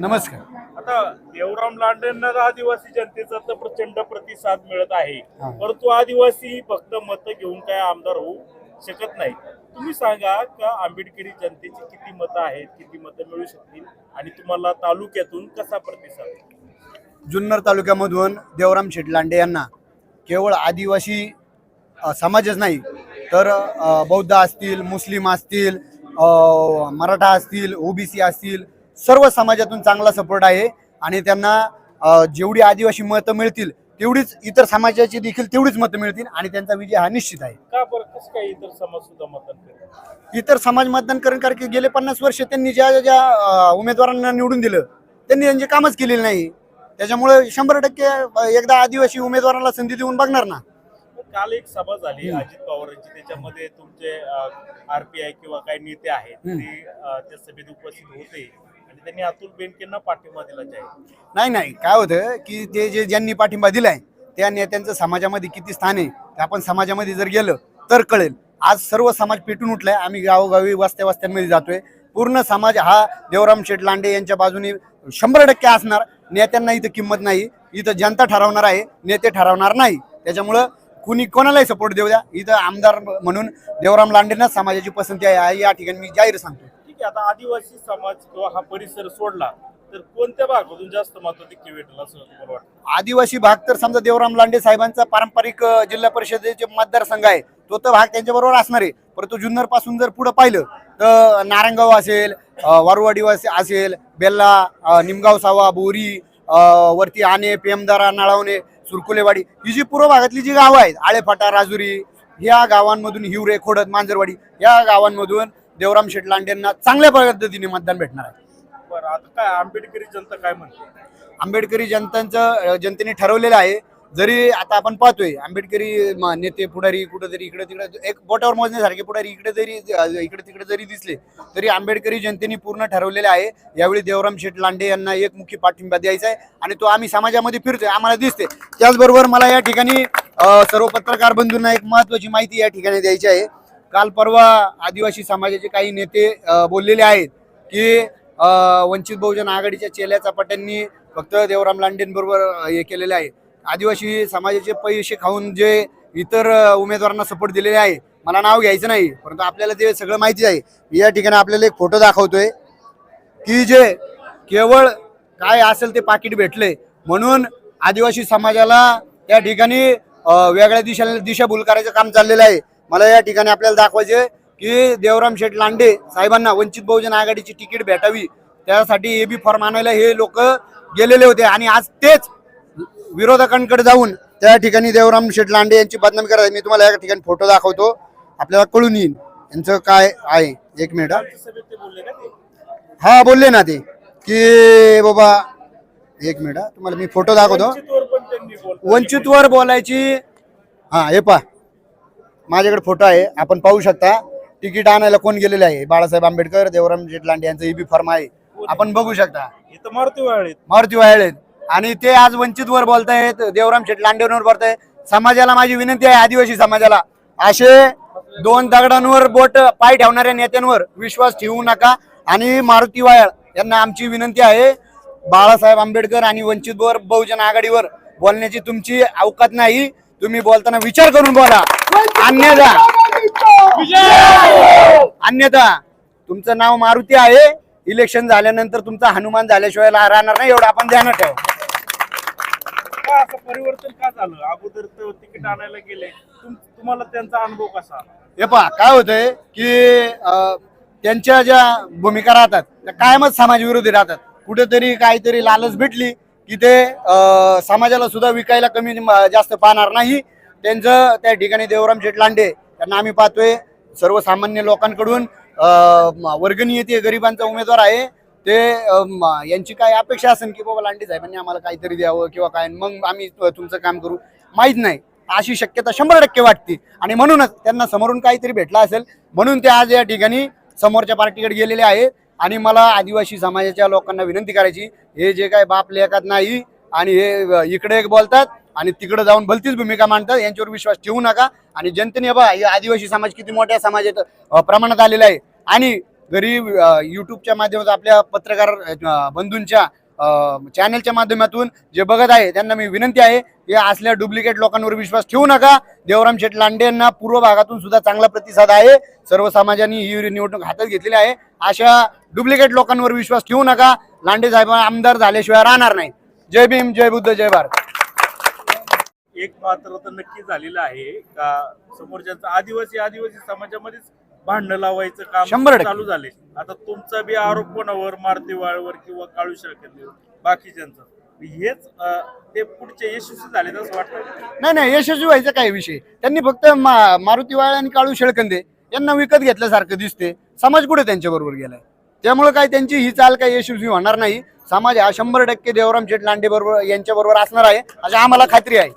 नमस्कार. आता देवराम लांडेंना आदिवासी जनतेचा तर प्रचंड प्रतिसाद मिळत आहे. परंतु आदिवासी फक्त मतं घेऊन काय आमदार होऊ शकत नाही. तुम्ही सांगा का आंबेडकरी जनतेची किती मतं आहेत किती मतं मिळू शकतील आणि तुम्हाला तालुक्यातून कसा प्रतिसाद? जुन्नर तालुक्यामधून देवराम शेटलांडे यांना केवळ आदिवासी अ, समाजच नाही तर अ, बौद्ध असतील मुस्लिम असतील अ, मराठा असतील ओबीसी असतील सर्व समाजातून चांगला सपोर्ट आहे आणि त्यांना जेवढी आदिवासी मतं मिळतील तेवढीच इतर समाजाची देखील तेवढीच मतं मिळतील आणि त्यांचा विजय हा निश्चित आहे. का बरं? कसं काय इतर समाज सुद्धा मतदान करेल? इतर समाज मतदान करण कारण की गेले पन्नास वर्ष त्यांनी ज्या ज्या उमेदवारांना निवडून दिलं त्यांनी त्यांचे कामच केलेले नाही. त्याच्यामुळे शंभर टक्के एकदा आदिवासी उमेदवाराला संधी देऊन बघणार ना. काल एक सभा झाली अजित पवारांची त्याच्यामध्ये तुमचे आरपीआय किंवा काही नेते आहेत. ते त्या सभेत उपस्थित होते. आणि त्यांनी अतुल बेनकेंना पाठिंबा दिला जाईल. नाही नाही. काय होतं की ते जे ज्यांनी पाठिंबा दिलाय त्या नेत्यांचं समाजामध्ये किती स्थान आहे ते आपण समाजामध्ये जर गेलं तर कळेल. आज सर्व समाज पेटून उठलाय. आम्ही गावोगावी वस्त्या वस्त्यांमध्ये जातोय. पूर्ण समाज हा देवराम शेठ लांडे यांच्या बाजूने शंभर टक्के असणार. नेत्यांना इथं किंमत नाही. इथं जनता ठरवणार आहे. नेते ठरवणार नाही. त्याच्यामुळं कुणी कोणालाही सपोर्ट देऊ द्या. इथं आमदार म्हणून देवराम लांडेंनाच समाजाची पसंती आहे. या ठिकाणी मी जाहीर सांगतो. की आता आदिवासी समाज किंवा हा परिसर सोडला तर कोणत्या भागातून जास्त मताधिक्य भेटेल असं तुम्हाला वाटतं? आदिवासी भाग तर समजा देवराम लांडे साहेबांचा पारंपरिक अ, जिल्हा परिषदेचे मतदारसंघ आहे तो तर भाग त्यांच्याबरोबर असणार आहे. परंतु जुन्नरपासून जर पुढे पाहिलं तर नारायणगाव असेल अ, वारुवाडी असेल बेल्ला अ, निमगाव सावा बोरी अ, वरती आणे पेमदारा नळावणे सुरकुलेवाडी ही जी पूर्व भागातली जी गावं आहेत आळेफाटा राजुरी या गावांमधून हिवरे खोडद मांजरवाडी या गावांमधून देवराम शेठ लांडेंना चांगल्या पद्धतीने मतदान भेटणार आहे. बरं आता काय आंबेडकरी जनता काय म्हणते? आंबेडकरी जनतांचं जनतेने ठरवलेलं आहे. जरी आता आपण पाहतोय आंबेडकरी म- नेते पुढारी कुठेतरी इकडे तिकडे एक बोटावर मोजण्यासारखे पुढारी इकडे जरी इकडे तिकडे जरी दिसले तरी आंबेडकरी जनतेने पूर्ण ठरवलेले आहे. यावेळी देवराम शेठ लांडे यांना एक मुख्य पाठिंबा द्यायचा आहे आणि तो आम्ही समाजामध्ये फिरतोय आम्हाला दिसते त्याचबरोबर मला या ठिकाणी अ, सर्व पत्रकार बंधूंना एक महत्वाची माहिती या ठिकाणी द्यायची आहे. काल परवा आदिवासी समाजाचे काही नेते बोललेले आहेत की वंचित बहुजन आघाडीच्या चेल्या चपाट्यांनी फक्त देवराम लांडेंबरोबर हे केलेले आहे. आदिवासी समाजाचे पैसे खाऊन जे इतर उमेदवारांना सपोर्ट दिलेले आहे मला नाव घ्यायचं नाही परंतु आपल्याला ते सगळं माहिती आहे. या ठिकाणी आपल्याला एक फोटो दाखवतोय की जे केवळ काय असेल ते पाकिट भेटले म्हणून आदिवासी समाजाला त्या ठिकाणी वेगळ्या दिशा दिशाभूल करायचं काम चाललेलं आहे. मला या ठिकाणी आपल्याला दाखवायचे की देवराम शेठ लांडे साहेबांना वंचित बहुजन आघाडीची तिकीट भेटावी. त्यासाठी ए बी फॉर्म आणायला हे लोक गेलेले होते आणि आज तेच विरोधकांकडे जाऊन त्या ठिकाणी देवराम शेठ लांडे यांची बदनामी करत मी तुम्हाला या ठिकाणी फोटो दाखवतो. आपल्याला कळून येईल यांचं काय आहे. एक मिनिट हा. बोलले ना ते की बाबा एक मिनिट तुम्हाला मी फोटो दाखवतो. वंचितवर बोलायची हा हे पा माझ्याकडे फोटो आहे. आपण पाहू शकता तिकीट आणायला कोण गेलेले आहे? बाळासाहेब आंबेडकर देवराम जेटलांडे यांचं ईबी फॉर्म आहे. आपण बघू शकता. इथं मारुती वाळीत. मारुती आणि ते आज वंचितवर बोलतायत देवराम शेठ लांडेवर बोलताय समाजाला माझी विनंती आहे आदिवासी समाजाला. असे दोन दगडांवर बोट पाय ठेवणाऱ्या नेत्यांवर विश्वास ठेवू नका. आणि मारुती वायाळ यांना आमची विनंती आहे बाळासाहेब आंबेडकर आणि वंचितवर बहुजन आघाडीवर बोलण्याची तुमची अवकात नाही. तुम्ही बोलताना विचार करून बोला. अन्यथा. अन्यथा तुमचं नाव मारुती आहे. इलेक्शन झाल्यानंतर तुमचा हनुमान झाल्याशिवाय राहणार नाही एवढं आपण ध्यानात ठेवा. परिवर्तन का झालं? अगोदर तिकीट आणायला गेले. तुम- तुम्हाला त्यांचा अनुभव कसा? हे पहा काय होतंय की त्यांच्या ज्या भूमिका राहतात त्या कायमच समाजविरोधी राहतात. कुठेतरी काहीतरी लालच भेटली की ते समाजाला सुद्धा विकायला कमी जास्त पाहणार नाही. त्यांचं त्या ठिकाणी देवराम शेठ लांडे त्यांना आम्ही पाहतोय. सर्वसामान्य लोकांकडून अं, ते गरिबांचा उमेदवार आहे. ते यांची काय अपेक्षा असेल की बाबा लांडे साहेबांनी आम्हाला काहीतरी द्यावं किंवा काय? मग आम्ही तुमचं काम करू. माहीत नाही. अशी शक्यता शंभर टक्के वाटते. आणि म्हणूनच त्यांना समोरून काहीतरी भेटला असेल म्हणून ते आज या ठिकाणी समोरच्या पार्टीकडे गेलेले आहेत आणि मला आदिवासी समाजाच्या लोकांना विनंती करायची हे जे काय बाप लेखात नाही आणि हे इकडे एक बोलतात आणि तिकडे जाऊन भलतीच भूमिका मांडतात. यांच्यावर विश्वास ठेवू नका. आणि जनतेने बा हे आदिवासी समाज किती मोठ्या समाजात प्रमाणात आलेला आहे. आणि जरी युट्यूबच्या माध्यमातून आपल्या पत्रकार बंधूंच्या चॅनलच्या माध्यमातून जे बघत आहे त्यांना मी विनंती आहे या असल्या डुप्लिकेट लोकांवर विश्वास ठेवू नका. देवराम शेठ लांडे यांना पूर्व भागातून सुद्धा चांगला प्रतिसाद आहे. सर्व समाजाने ही निवडणूक हातात घेतलेली आहे. अशा डुप्लिकेट लोकांवर विश्वास ठेवू नका. लांडे साहेब आमदार झाल्याशिवाय राहणार नाही. जय भीम जय बुद्ध जय भारत. एक मात्र तर नक्की झालेलं आहे. का समोरच्यांचं आदिवासी आदिवासी समाजामध्येच भांडणं लावायचं काम. चालू झाले आता तुमचा बी आरोप कोणावर? मारतीवाळवर किंवा काळू शेळकेंवर बाकीच्यांचं? हेच ते पुढचे यशस्वी झाले असं वाटतं नाही नाही यशस्वी व्हायचा काय विषय? त्यांनी फक्त मारुती वाळ आणि काळू शेळकंदे यांना विकत घेतल्यासारखं दिसते समाज कुठे त्यांच्या बरोबर गेलाय? त्यामुळे काय त्यांची ही चाल काही यशस्वी होणार नाही. समाज हा शंभर टक्के देवराम शेठ लांडे बरोबर यांच्या बरोबर असणार आहे. अशी आम्हाला खात्री आहे.